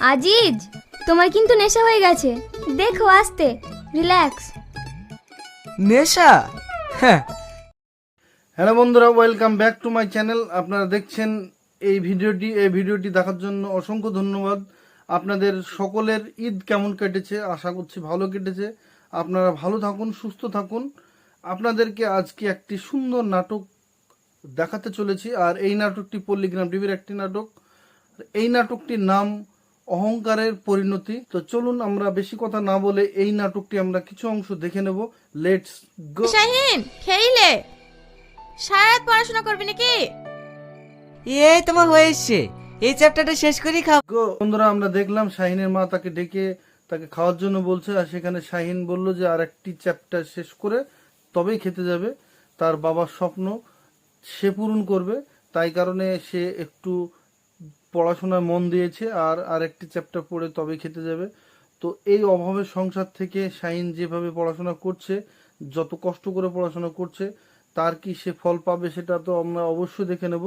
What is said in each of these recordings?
আজিজ তোমার কিন্তু নেশা হয়ে গেছে। দেখো আস্তে। রিল্যাক্স। নেশা? হ্যাঁ। হ্যালো বন্ধুরা welcome back to my channel. আপনারা দেখছেন এই ভিডিওটি। এই ভিডিওটি দেখার জন্য অসংখ্য ধন্যবাদ। আপনাদের সকলের ঈদ কেমন কেটেছে? আশা করছি ভালো কেটেছে। আপনারা ভালো থাকুন সুস্থ থাকুন। আপনাদেরকে আজকে একটি সুন্দর নাটক দেখাতে চলেছি। আর এই নাটকটি পল্লীগ্রাম টিভির একটি নাটক। এই নাটকটির নাম অহংকারের পরিণতি। তো চলুন আমরা বেশি কথা না বলে এই নাটকটি আমরা কিছু অংশ দেখে নেব। Let's go Shahin খেইলে। সারা রাত পড়াশোনা করবি নাকি? এই তোমার হয়ে এসছে। এই চ্যাপ্টারটা শেষ করি খাও। গো বন্ধুরা আমরা দেখলাম শাহিনের মা তাকে ডেকে তাকে খাওয়ার জন্য বলছে আর সেখানে শাহিন বলল যে আর একটি চ্যাপ্টার শেষ করে তবেই খেতে যাবে। তার বাবার স্বপ্ন সে পূরণ করবে। তাই কারণে সে একটু পড়াশোনায় মন দিয়েছে আর আর একটি চ্যাপ্টার পড়ে তবেই খেতে যাবে। তো এই অভাবের সংসার থেকে শাহিন যেভাবে পড়াশোনা করছে, যত কষ্ট করে পড়াশোনা করছে, তার কি সে ফল পাবে সেটা তো আমরা অবশ্যই দেখে নেব।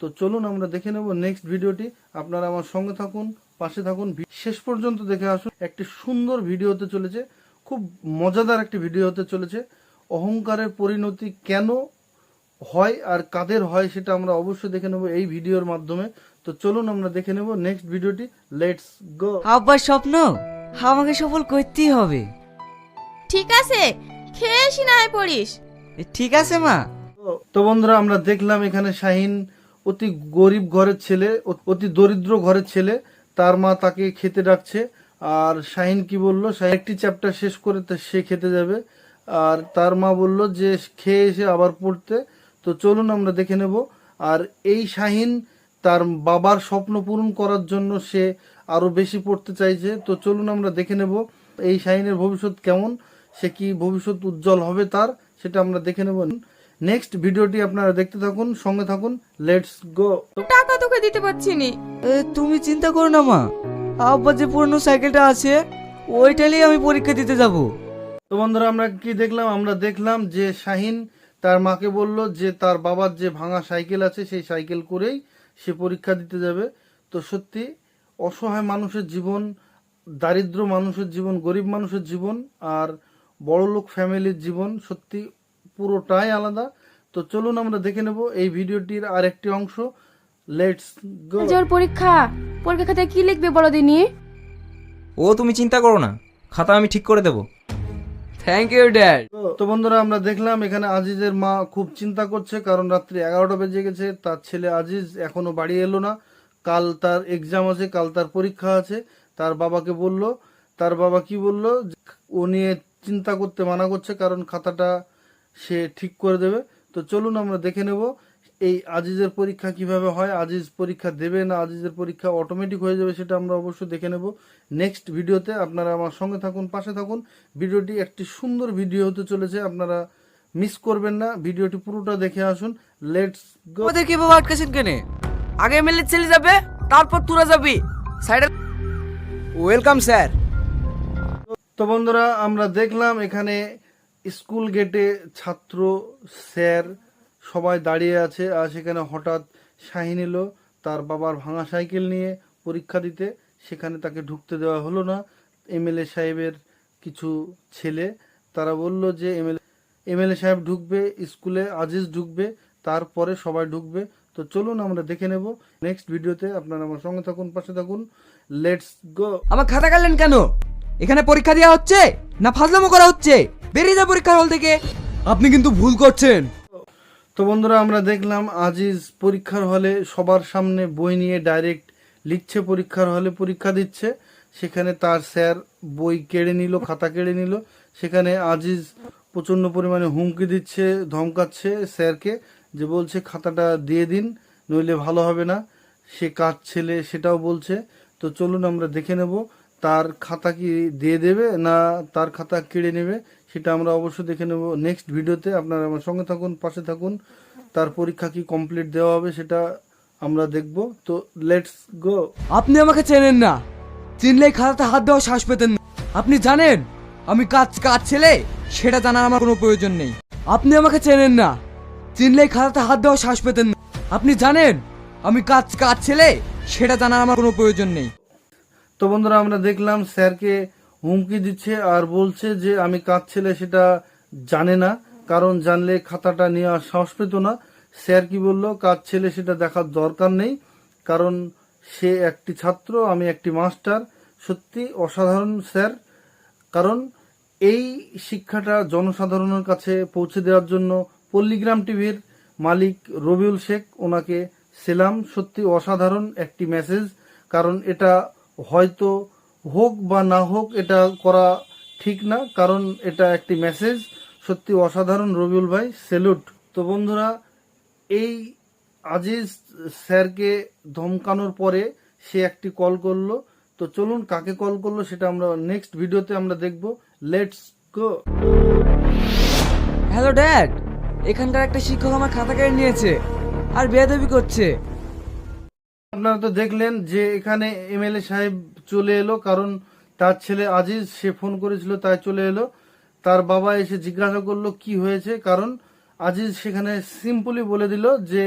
তো চলুন আমরা দেখে নেব নেক্সট ভিডিওটি। আপনারা আমার সঙ্গে থাকুন, পাশে থাকুন। শেষ পর্যন্ত দেখে আসুন, একটি সুন্দর ভিডিও হতে চলেছে, খুব মজাদার একটি ভিডিও হতে চলেছে। অহংকারের পরিণতি কেন হয় আর কাদের হয় সেটা আমরা অবশ্যই দেখে নেব এই ভিডিওর মাধ্যমে। তো চলুন আমরা দেখে নেব নেক্সট ভিডিওটি লেটস গো আব্বার স্বপ্ন আমাকে সফল করতেই হবে। ঠিক আছে খেয়ে এসি না হয় পড়িস। এ, ঠিক আছে মা। তো বন্ধুরা আমরা দেখলাম এখানে শাহিন অতি গরিব ঘরের ছেলে অ- অতি দরিদ্র ঘরের ছেলে তার মা তাকে খেতে ডাকছে। আর শাহিন কি বলল? শাহিন একটি চ্যাপ্টার শেষ করে তা সে খেতে যাবে। আর তার মা বলল যে খেয়ে এসে আবার পড়তে। তো চলুন আমরা দেখে নেব। আর এই শাহিন তার বাবার স্বপ্ন পূরণ করার জন্য সে আরও বেশি পড়তে চাইছে। তো চলুন আমরা দেখে নেব এই শাহিনের ভবিষ্যৎ কেমন সে কি ভবিষ্যৎ উজ্জ্বল হবে তার সেটা আমরা দেখে নেব। নেক্সট ভিডিওটি আপনারা দেখতে থাকুন সঙ্গে থাকুন লেটস গো। টাকা তোকে দিতে পারছি নি। তুমি চিন্তা করো না মা। আব্বা যে পুরনো সাইকেলটা আছে ওইটালেই আমি পরীক্ষা দিতে যাব। তো বন্ধুরা আমরা কি দেখলাম? আমরা দেখলাম যে শাহিন তার মাকে বলল যে তার বাবার যে ভাঙা সাইকেল আছে সেই সাইকেল করেই সে পরীক্ষা দিতে যাবে। তো সত্যি অসহায় মানুষের জীবন দারিদ্র মানুষের জীবন গরিব মানুষের জীবন আর বড়লোক ফ্যামিলির জীবন সত্যি পুরোটাই আলাদা। তো চলুন আমরা দেখে নেব এই ভিডিওটির আর একটি অংশ। লেটস গো আজ ওর পরীক্ষা। পরীক্ষাতে খাতায় কি লিখবে বলো দিনি? ও তুমি চিন্তা করো না। খাতা আমি ঠিক করে দেবো। থ্যাংক ইউ ড্যাড তো বন্ধুরা, আমরা দেখলাম এখানে আজিজের মা খুব চিন্তা করছে, কারণ রাত্রি এগারোটা বেজে গেছে, তার ছেলে আজিজ এখনও বাড়ি এলো না। কাল তার এক্সাম আছে, কাল তার পরীক্ষা আছে, তার বাবাকে বলল, তার বাবা কি বলল? ও নিয়ে চিন্তা করতে মানা করছে, কারণ খাতাটা সে ঠিক করে দেবে। তো চলুন আমরা দেখে নেব এই আজিজের পরীক্ষা কীভাবে হয় আজিজ পরীক্ষা দেবে না আজিজের পরীক্ষা অটোমেটিক হয়ে যাবে সেটা আমরা অবশ্যই দেখে নেব। নেক্সট ভিডিওতে আপনারা আমার সঙ্গে থাকুন পাশে থাকুন। ভিডিওটি একটি সুন্দর ভিডিও হতে চলেছে আপনারা মিস করবেন না। ভিডিওটি পুরোটা দেখে আসুন। লেটস গো আমাদের কীভাবে আটকাছেন কেনে? আগে এমএলএ ছেলে যাবে তারপর তোরা যাবি। সাইডে ওয়েলকাম স্যার তো বন্ধুরা আমরা দেখলাম এখানে স্কুল গেটে ছাত্র স্যার সবাই দাঁড়িয়ে আছে আর সেখানে হঠাৎ শাহিন এলো তার বাবার ভাঙা সাইকেল নিয়ে পরীক্ষা দিতে। সেখানে তাকে ঢুকতে দেওয়া হলো না। এমএলএ সাহেবের কিছু ছেলে তারা বলল যে এমএলএ এমএলএ সাহেব ঢুকবে স্কুলে আজিজ ঢুকবে তারপরে সবাই ঢুকবে। তো চলুন আমরা দেখে নেব। নেক্সট ভিডিওতে আপনারা আমার সঙ্গে থাকুন পাশে থাকুন। লেটস গো আমার খাতা কাটলেন কেন? এখানে পরীক্ষা দেওয়া হচ্ছে না ফাজলামো করা হচ্ছে? বেরিয়ে যা পরীক্ষার হল থেকে। আপনি কিন্তু ভুল করছেন। তো বন্ধুরা, আমরা দেখলাম আজিজ পরীক্ষার হলে সবার সামনে বই নিয়ে ডাইরেক্ট লিখছে, পরীক্ষার হলে পরীক্ষা দিচ্ছে। সেখানে তার স্যার বই কেড়ে নিল, খাতা কেড়ে নিল। সেখানে আজিজ প্রচণ্ড পরিমাণে হুমকি দিচ্ছে, ধমকাচ্ছে স্যারকে যে বলছে, খাতাটা দিয়ে দিন, নইলে ভালো হবে না। সে কাজ ছেলে সেটাও বলছে। তো চলুন আমরা দেখে নেব, তার খাতা কি দিয়ে দেবে না তার খাতা কেড়ে নেবে। সেটা আমরা অবশ্যই দেখে নেব। নেক্সট ভিডিওতে আপনারা আমার সঙ্গে থাকুন পাশে থাকুন। তার পরীক্ষা কি কমপ্লিট দেওয়া হবে সেটা আমরা দেখব। তো লেটস গো আপনি আমাকে চেনেন না। চিনলেই খাতাতে হাত দেওয়া শ্বাস পেতেন না। আপনি জানেন? আমি কাজ কাজ ছেলে? সেটা জানার আমার কোনো প্রয়োজন নেই। আপনি আমাকে চেনেন না। চিনলেই খাতাতে হাত দেওয়া শ্বাস পেতেন না। আপনি জানেন? আমি কাজ কাজ ছেলে? সেটা জানার আমার কোনো প্রয়োজন নেই। তো বন্ধুরা আমরা দেখলাম স্যারকে হুমকি দিচ্ছে আর বলছে যে আমি কাজ ছেলে সেটা জানে না, কারণ জানলে খাতাটা নিয়ে আর সাহস পেত না। স্যার কি বলল কাজ ছেলে সেটা দেখার দরকার নেই, কারণ সে একটি ছাত্র, আমি একটি মাস্টার। সত্যি অসাধারণ, স্যার। কারণ এই শিক্ষাটা জনসাধারণের কাছে পৌঁছে দেওয়ার জন্য পল্লীগ্রাম টিভির মালিক রবিউল শেখ ওনাকে সেলাম। সত্যি অসাধারণ একটি মেসেজ, কারণ এটা হয়তো হোক বা না হোক এটা করা ঠিক না কারণ এটা একটি মেসেজ সত্যি অসাধারণ রবিউল ভাই সেলুট তো বন্ধুরা এই আজিজ স্যারকে ধমকানোর পরে সে একটি কল করল। তো চলুন কাকে কল করল সেটা আমরা নেক্সট ভিডিওতে আমরা দেখব। লেটস গো হ্যালো ড্যাড এখানকার একটা শিক্ষক আমার খাতা কেড়ে নিয়েছে আর বেয়াদবি করছে। আপনারা তো দেখলেন যে এখানে এমএলএ সাহেব চলে এলো, কারণ তার ছেলে আজিজ, সে ফোন করেছিল, তাই চলে এলো। তার বাবা এসে জিজ্ঞাসা করল, কি হয়েছে? কারণ আজিজ সেখানে সিম্পলি বলে দিল যে,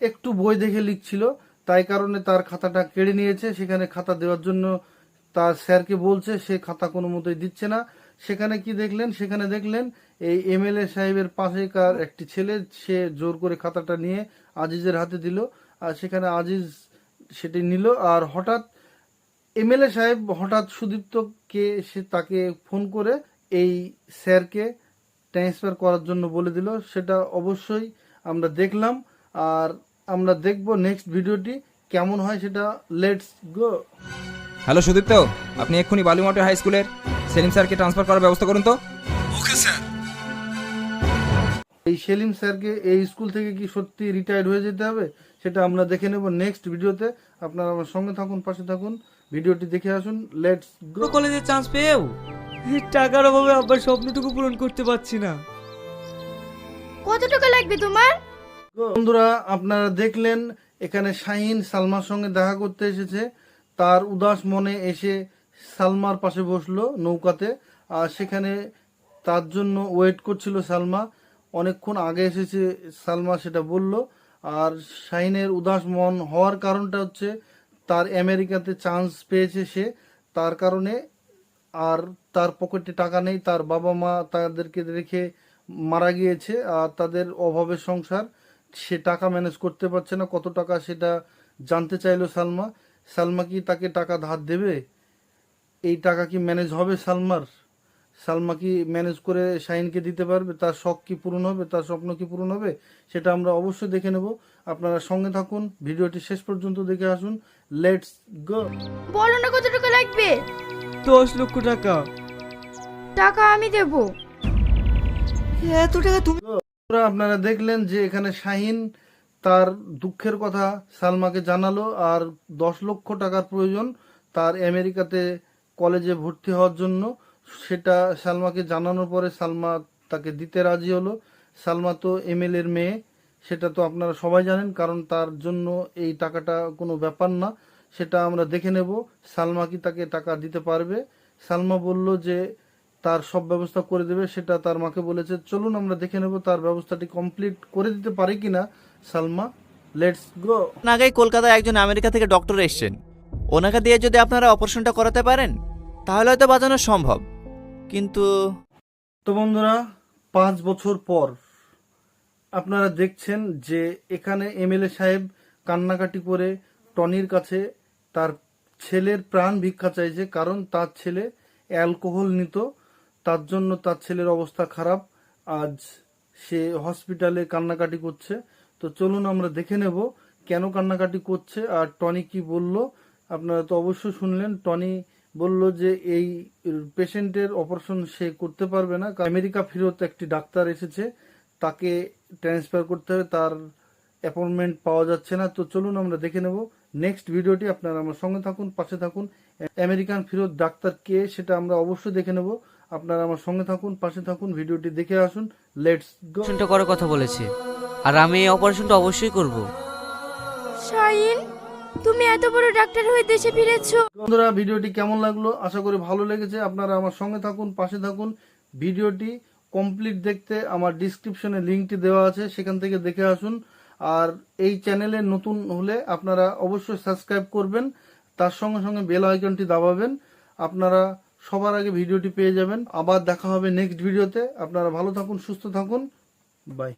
একটু বই দেখে লিখছিল, তাই কারণে তার খাতাটা কেড়ে নিয়েছে। সেখানে খাতা দেওয়ার জন্য তার স্যারকে বলছে, সে খাতা কোনো মতোই দিচ্ছে না। সেখানে কি দেখলেন? সেখানে দেখলেন, এই এমএলএ সাহেবের পাশেকার একটি ছেলে, সে জোর করে খাতাটা নিয়ে আজিজের হাতে দিল। আর সেখানে আজিজ সেটি নিল, আর হঠাৎ এমএলএ সাহেব হঠাৎ সুদীপ্তকে সে তাকে ফোন করে এই স্যারকে ট্রান্সফার করার জন্য বলে দিল। সেটা অবশ্যই আমরা দেখলাম। আর আমরা দেখব নেক্সট ভিডিওটি কেমন হয় সেটা। Let's go hello Sudipta. আপনি এক্ষুনি বালুমাটি হাই স্কুলের সেলিম স্যারকে ট্রান্সফার করার ব্যবস্থা করুন তো। ওকে স্যার এই সেলিম স্যারকে এই স্কুল থেকে কি সত্যি রিটায়ার্ড হয়ে যেতে হবে? সেটা আমরা দেখে নেব নেক্সট ভিডিওতে। আপনারা আমার সঙ্গে থাকুন পাশে থাকুন। ভিডিওটি দেখে আসুন লেটস গো কলেজে চান্স পেয়েও? টাকার অভাবে আব্বার স্বপ্নটুকু পূরণ করতে পারছি না। কত টাকা লাগবে তোমার? বন্ধুরা আপনারা দেখলেন এখানে শাহিন সালমার সঙ্গে দেখা করতে এসেছে। তার উদাস মনে এসে সালমার পাশে বসল নৌকাতে। আর সেখানে তার জন্য ওয়েট করছিল সালমা। অনেকক্ষণ আগে এসেছে সালমা সেটা বলল। আর শাহিনের উদাস মন হওয়ার কারণটা হচ্ছে তার আমেরিকাতে চান্স পেয়েছে সে, তার কারণে আর তার পকেটে টাকা নেই, তার বাবা মা তাদেরকে রেখে মারা গিয়েছে আর তাদের অভাবের সংসার, সে টাকা ম্যানেজ করতে পারছে না, কত টাকা সেটা জানতে চাইলো সালমা সালমা কি তাকে টাকা ধার দেবে? এই টাকা কি ম্যানেজ হবে সালমার? সালমা কি ম্যানেজ করে শাহিনকে দিতে পারবে? তার শখ কি পূরণ হবে? তার স্বপ্ন কি পূরণ হবে? সেটা আমরা অবশ্যই দেখে নেব। আপনারা সঙ্গে থাকুন। ভিডিওটি শেষ পর্যন্ত দেখে আসুন। লেটস গো বলো না কত টাকা লাগবে? দশ লক্ষ টাকা। টাকা আমি দেব। এত টাকা তুমি আপনারা দেখলেন যে এখানে শাহিন তার দুঃখের কথা সালমাকে জানালো আর দশ লক্ষ টাকার প্রয়োজন তার আমেরিকাতে কলেজে ভর্তি হওয়ার জন্য। সেটা সালমাকে জানানোর পরে সালমা তাকে দিতে রাজি হলো। সালমা তো এমএল এর মেয়ে, সেটা তো আপনারা সবাই জানেন, কারণ তার জন্য এই টাকাটা কোনো ব্যাপার না, সেটা আমরা দেখে নেব, সালমা কি তাকে টাকা দিতে পারবে। সালমা বলল যে তার সব ব্যবস্থা করে দেবে, সেটা তার মাকে বলেছে, চলুন আমরা দেখে নেব তার ব্যবস্থাটি কমপ্লিট করে দিতে পারে কিনা, সালমা। লেটস গো আগেই কলকাতায় একজন আমেরিকা থেকে ডক্টর এসছেন। ওনাকে দিয়ে যদি আপনারা অপারেশনটা করাতে পারেন, তাহলে হয়তো বাঁচানো সম্ভব। কিন্তু তো বন্ধুরা, পাঁচ বছর পর আপনারা দেখছেন যে এখানে এমএলএ সাহেব কান্নাকাটি করে টনির কাছে তার ছেলের প্রাণ ভিক্ষা চাইছে, কারণ তার ছেলে অ্যালকোহল নিত, তার জন্য তার ছেলের অবস্থা খারাপ। আজ সে হসপিটালে কান্নাকাটি করছে। তো চলুন আমরা দেখে নেব কেন কান্নাকাটি করছে আর টনি কি বলল। আপনারা তো অবশ্যই শুনলেন, টনি বলল যে এই পেশেন্টের অপারেশন সে করতে পারবে না কারণ আমেরিকা ফেরত একটি ডাক্তার এসেছে তাকে ট্রান্সফার করতে হবে তার অ্যাপয়েন্টমেন্ট পাওয়া যাচ্ছে না। তো চলুন আমরা দেখে নেব। নেক্সট ভিডিওটি আপনারা আমার সঙ্গে থাকুন পাশে থাকুন। আমেরিকান ফেরত ডাক্তার কে সেটা আমরা অবশ্যই দেখে নেব। আপনারা আমার সঙ্গে থাকুন পাশে থাকুন ভিডিওটি দেখে আসুন। লেটস গো করার কথা বলেছে। আর আমি এই অপারেশনটা অবশ্যই করব। শাহিন? তুমি এত বড় ডাক্তার হয়ে দেশে ফিরেছো। বন্ধুরা, ভিডিওটি কেমন লাগল? আশা করি ভালো লেগেছে। আপনারা আমার সঙ্গে থাকুন, পাশে থাকুন। ভিডিওটি কমপ্লিট দেখতে আমার ডিসক্রিপশনে লিঙ্কটি দেওয়া আছে, সেখান থেকে দেখে আসুন। আর এই চ্যানেলে নতুন হলে আপনারা অবশ্যই সাবস্ক্রাইব করবেন, তার সঙ্গে সঙ্গে বেল আইকনটি দাবাবেন। আপনারা সবার আগে ভিডিওটি পেয়ে যাবেন। আবার দেখা হবে নেক্সট ভিডিওতে। আপনারা ভালো থাকুন, সুস্থ থাকুন। বাই।